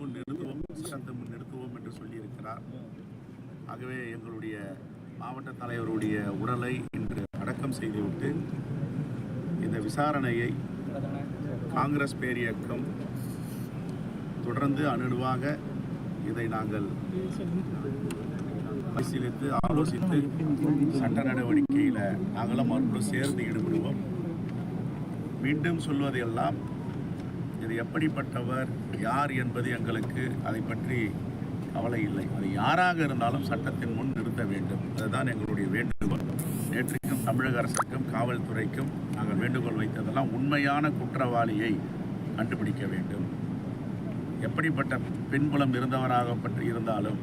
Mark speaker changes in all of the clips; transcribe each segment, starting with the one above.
Speaker 1: முன்னெடுத்துவோம் விமர்சனத்தை முன்னெடுத்துவோம் என்று சொல்லியிருக்கிறார் ஆகவே எங்களுடைய மாவட்ட தலைவருடைய உடலை இன்று அடக்கம் செய்துவிட்டு இந்த விசாரணையை காங்கிரஸ் பேரியக்கம் தொடர்ந்து அணுவாக இதை நாங்கள் பரிசீலித்து ஆலோசித்து சட்ட நடவடிக்கையில் நாங்களும் அவர்களும் சேர்ந்து ஈடுபடுவோம் மீண்டும் சொல்வதையெல்லாம் இது எப்படிப்பட்டவர் யார் என்பது எங்களுக்கு அதை பற்றி கவலை இல்லை அது யாராக இருந்தாலும் சட்டத்தின் முன் நிறுத்த வேண்டும் அதுதான் எங்களுடைய வேண்டுகோள் நேற்றைக்கும் தமிழக அரசுக்கும் காவல்துறைக்கும் நாங்கள் வேண்டுகோள் வைத்ததெல்லாம் உண்மையான குற்றவாளியை கண்டுபிடிக்க வேண்டும் எப்படிப்பட்ட பின்புலம் இருந்தவராக பற்றி இருந்தாலும்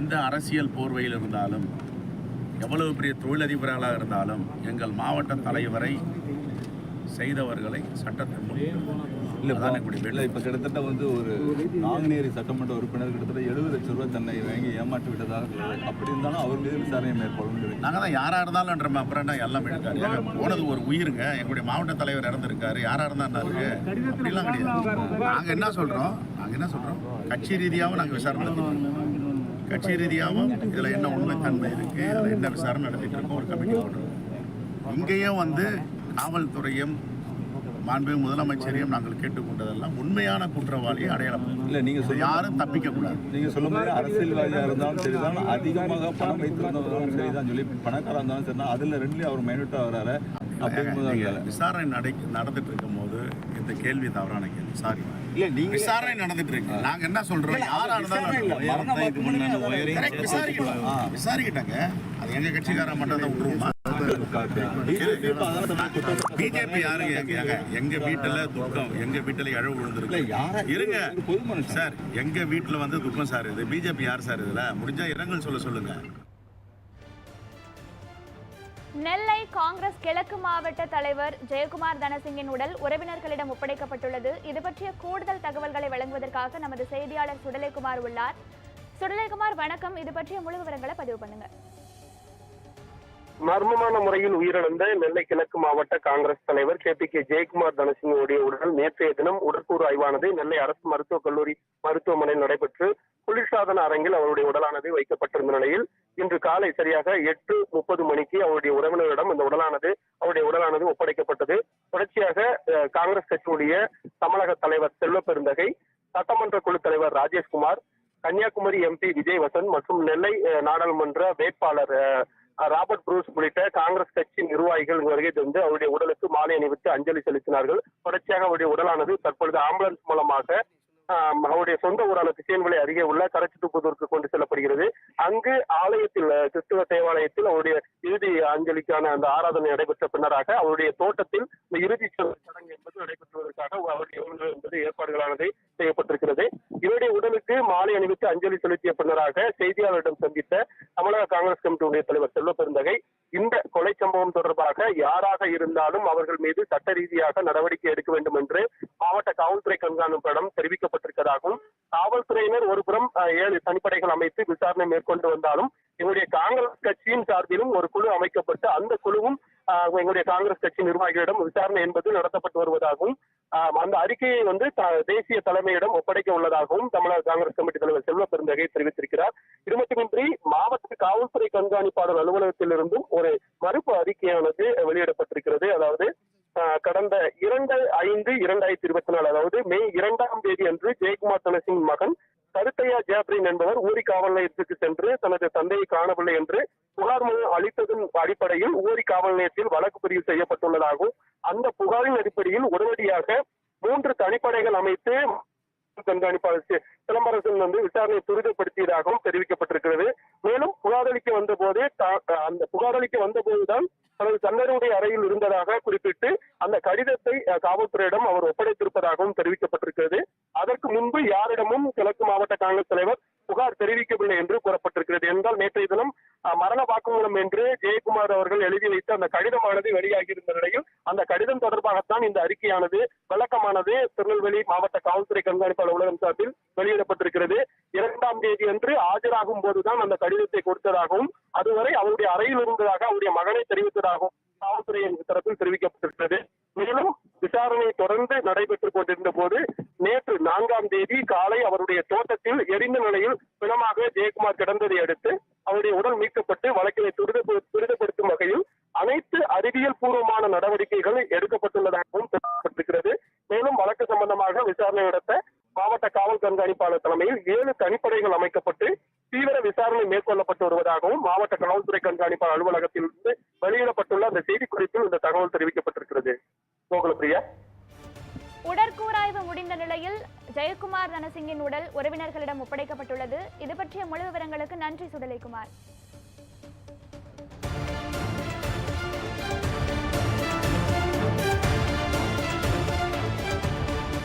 Speaker 1: எந்த அரசியல் போர்வையில் இருந்தாலும் எவ்வளவு பெரிய தொழிலதிபர்களாக இருந்தாலும் எங்கள் மாவட்ட தலைவரை செய்தவர்களை சட்டத்தின் இல்லை இல்லை
Speaker 2: இப்போ கிட்டத்தட்ட வந்து ஒரு நாங்குநேரி சட்டமன்ற உறுப்பினர் கிட்டத்தட்ட எழுபது லட்சம் ரூபாய் தன்னை வாங்கி ஏமாற்றி விட்டதாக அப்படி இருந்தாலும் அவர் மீது விசாரணை மேற்கொள்ளும்
Speaker 1: நாங்கள் தான் யாராக இருந்தாலும்ன்ற அப்புறம் எல்லாம் எடுக்காரு போனது ஒரு உயிருங்க எங்களுடைய மாவட்ட தலைவர் இறந்துருக்காரு யாராக இருந்தால் இருக்கு அப்படிலாம் கிடையாது நாங்கள் என்ன சொல்கிறோம் நாங்கள் என்ன சொல்கிறோம் கட்சி ரீதியாகவும் நாங்கள் விசாரணை கட்சி ரீதியாகவும் இதில் என்ன உண்மைத்தன்மை இருக்குது அதில் என்ன விசாரணை நடத்திட்டு இருக்கோம் ஒரு கமிட்டி போடுறோம் இங்கேயும் வந்து காவல்துறையும் மாண்பு முதலமைச்சரையும் நாங்கள் கேட்டுக்கொண்டதெல்லாம் உண்மையான குற்றவாளியை அடையாளம் இல்லை நீங்கள் யாரும் தப்பிக்க கூடாது
Speaker 2: நீங்கள் சொல்லும் போது அரசியல்வாதியாக இருந்தாலும் சரிதான் அதிகமாக பணம் வைத்திருந்தவர்களும் சரிதான் சொல்லி பணக்காரா இருந்தாலும் சரிதான் அதில் ரெண்டுலேயும் அவர் மைனூட்டாக வராரு
Speaker 1: விசாரணை நடை நடந்துட்டு இருக்கும் போது இந்த கேள்வி தவறான கேள்வி சாரி விசாரணை நடந்துட்டு இருக்கு நாங்க என்ன சொல்றோம் விசாரிக்கிட்டாங்க அது எங்க கட்சிக்காரன் மட்டும் தான் விட்டுருவோமா பிஜேபி யாருங்க எங்க எங்க வீட்டுல துக்கம் எங்க வீட்டுல இழவு விழுந்திருக்கு இருங்க சார் எங்க வீட்டுல வந்து துக்கம் சார் இது பிஜேபி யார் சார் இதுல முடிஞ்சா இரங்கல் சொல்ல சொல்லுங்க
Speaker 3: நெல்லை காங்கிரஸ் கிழக்கு மாவட்ட தலைவர் ஜெயக்குமார் தனசிங்கின் உடல் உறவினர்களிடம் ஒப்படைக்கப்பட்டுள்ளது இது பற்றிய கூடுதல் தகவல்களை வழங்குவதற்காக நமது செய்தியாளர் சுடலைக்குமார் உள்ளார் சுடலைக்குமார் வணக்கம் இது பற்றிய முழு விவரங்களை பதிவு பண்ணுங்க
Speaker 4: மர்மமான முறையில் உயிரிழந்த நெல்லை கிழக்கு மாவட்ட காங்கிரஸ் தலைவர் கே பி கே ஜெயக்குமார் தனசிங்கோடைய உடல் நேற்றைய தினம் உடற்கூறு ஆய்வானது நெல்லை அரசு மருத்துவக் கல்லூரி மருத்துவமனையில் நடைபெற்று குளிர்சாதன அரங்கில் அவருடைய உடலானது வைக்கப்பட்டிருந்த நிலையில் இன்று காலை சரியாக எட்டு முப்பது மணிக்கு அவருடைய உறவினரிடம் இந்த உடலானது அவருடைய உடலானது ஒப்படைக்கப்பட்டது தொடர்ச்சியாக காங்கிரஸ் கட்சியுடைய தமிழக தலைவர் செல்வ பெருந்தகை சட்டமன்ற குழு தலைவர் ராஜேஷ்குமார் கன்னியாகுமரி எம்பி விஜய் வசந்த் மற்றும் நெல்லை நாடாளுமன்ற வேட்பாளர் ராபர்ட் புரூஸ் உள்ளிட்ட காங்கிரஸ் கட்சி நிர்வாகிகள் வருகை தந்து அவருடைய உடலுக்கு மாலை அணிவித்து அஞ்சலி செலுத்தினார்கள் தொடர்ச்சியாக அவருடைய உடலானது தற்பொழுது ஆம்புலன்ஸ் மூலமாக அவருடைய சொந்த ஊரான பிசியன்விலை அருகே உள்ள கரைச்சிட்டுப்புதூருக்கு கொண்டு செல்லப்படுகிறது அங்கு ஆலயத்தில் கிறிஸ்துவ தேவாலயத்தில் அவருடைய இறுதி அஞ்சலிக்கான அந்த ஆராதனை நடைபெற்ற பின்னராக அவருடைய தோட்டத்தில் இந்த இறுதி சடங்கு என்பது நடைபெற்றுவதற்காக அவருடைய என்பது ஏற்பாடுகளானது செய்யப்பட்டிருக்கிறது இவருடைய உடலுக்கு மாலை அணிவித்து அஞ்சலி செலுத்திய பின்னராக செய்தியாளரிடம் சந்தித்த தமிழக காங்கிரஸ் கமிட்டியுடைய தலைவர் செல்வ பெருந்தகை இந்த கொலை சம்பவம் தொடர்பாக யாராக இருந்தாலும் அவர்கள் மீது சட்ட ரீதியாக நடவடிக்கை எடுக்க வேண்டும் என்று மாவட்ட காவல்துறை கண்காணிப்பிடம் தெரிவிக்கப்பட்டிருக்கதாகவும் காவல்துறையினர் ஒருபுறம் ஏழு தனிப்படைகள் அமைத்து விசாரணை மேற்கொண்டு வந்தாலும் எங்களுடைய காங்கிரஸ் கட்சியின் சார்பிலும் ஒரு குழு அமைக்கப்பட்டு அந்த குழுவும் எங்களுடைய காங்கிரஸ் கட்சி நிர்வாகிகளிடம் விசாரணை என்பது நடத்தப்பட்டு வருவதாகவும் அந்த அறிக்கையை வந்து தேசிய தலைமையிடம் ஒப்படைக்க உள்ளதாகவும் தமிழக காங்கிரஸ் கமிட்டி தலைவர் செல்வ பெருந்தகை தெரிவித்திருக்கிறார் இதுமட்டுமின்றி மாவட்ட காவல்துறை கண்காணிப்பாளர் அலுவலகத்திலிருந்தும் ஒரு மறுப்பு அறிக்கையானது வெளியிடப்பட்டிருக்கிறது அதாவது கடந்த இரண்டு ஐந்து இரண்டாயிரத்தி இருபத்தி நாலு அதாவது மே இரண்டாம் தேதி அன்று ஜெயக்குமார் தனசிங் மகன் கருத்தையா ஜாப்ரின் என்பவர் ஊரி காவல் நிலையத்திற்கு சென்று தனது தந்தையை காணவில்லை என்று புகார் மனு அளித்ததன் அடிப்படையில் ஊரி காவல் நிலையத்தில் வழக்கு பதிவு செய்யப்பட்டுள்ளதாகவும் அந்த புகாரின் அடிப்படையில் உடனடியாக மூன்று தனிப்படைகள் அமைத்து கண்காணிப்பாளர் சிலம்பரசன் வந்து விசாரணையை துரிதப்படுத்தியதாகவும் தெரிவிக்கப்பட்டிருக்கிறது மேலும் புகாரளிக்க வந்த போதே அந்த புகாரளிக்க வந்த போதுதான் தனது தன்னருடைய அறையில் இருந்ததாக குறிப்பிட்டு அந்த கடிதத்தை காவல்துறையிடம் அவர் ஒப்படைத்திருப்பதாகவும் தெரிவிக்கப்பட்டிருக்கிறது அதற்கு முன்பு யாரிடமும் கிழக்கு மாவட்ட காங்கிரஸ் தலைவர் புகார் தெரிவிக்கவில்லை என்று வாக்குமூலம் என்று ஜெயக்குமார் அவர்கள் எழுதி வைத்த அந்த கடிதமானது வெளியாகி இருந்த நிலையில் அந்த கடிதம் தொடர்பாகத்தான் இந்த அறிக்கையானது விளக்கமானது திருநெல்வேலி மாவட்ட காவல்துறை கண்காணிப்பு அலுவலகம் சார்பில் வெளியிடப்பட்டிருக்கிறது இரண்டாம் தேதி அன்று ஆஜராகும் போதுதான் அந்த கடிதத்தை கொடுத்ததாகவும் அதுவரை அவருடைய அறையில் இருந்ததாக அவருடைய மகனை தெரிவித்ததாகவும் காவல்துறையின் தரப்பில் தெரிவிக்கப்பட்டிருக்கிறது மேலும் விசாரணை தொடர்ந்து நடைபெற்றுக் கொண்டிருந்த போது நேற்று நான்காம் தேதி காலை அவருடைய தோட்டத்தில் எரிந்த நிலையில் பிணமாக ஜெயக்குமார் கிடந்ததை அடுத்து அவருடைய உடல் மீட்கப்பட்டு வழக்கினை துரிதப்படுத்தும் வகையில் அனைத்து அறிவியல் பூர்வமான நடவடிக்கைகள் எடுக்கப்பட்டுள்ளதாகவும் தெரிவிக்கப்பட்டிருக்கிறது மேலும் வழக்கு சம்பந்தமாக விசாரணை நடத்த மாவட்ட காவல் கண்காணிப்பாளர் தலைமையில் ஏழு தனிப்படைகள் அமைக்கப்பட்டு தீவிர விசாரணை மேற்கொள்ளப்பட்டு வருவதாகவும் மாவட்ட காவல்துறை கண்காணிப்பாளர் அலுவலகத்தில் இருந்து வெளியிடப்பட்டுள்ள அந்த செய்திக்குறிப்பில் இந்த தகவல் தெரிவிக்கப்பட்டிருக்கிறது
Speaker 3: ரணசிங்கின் உடல் உறவினர்களிடம் ஒப்படைக்கப்பட்டுள்ளது இது பற்றிய முழு விவரங்களுக்கு நன்றி சுதலைக்குமார்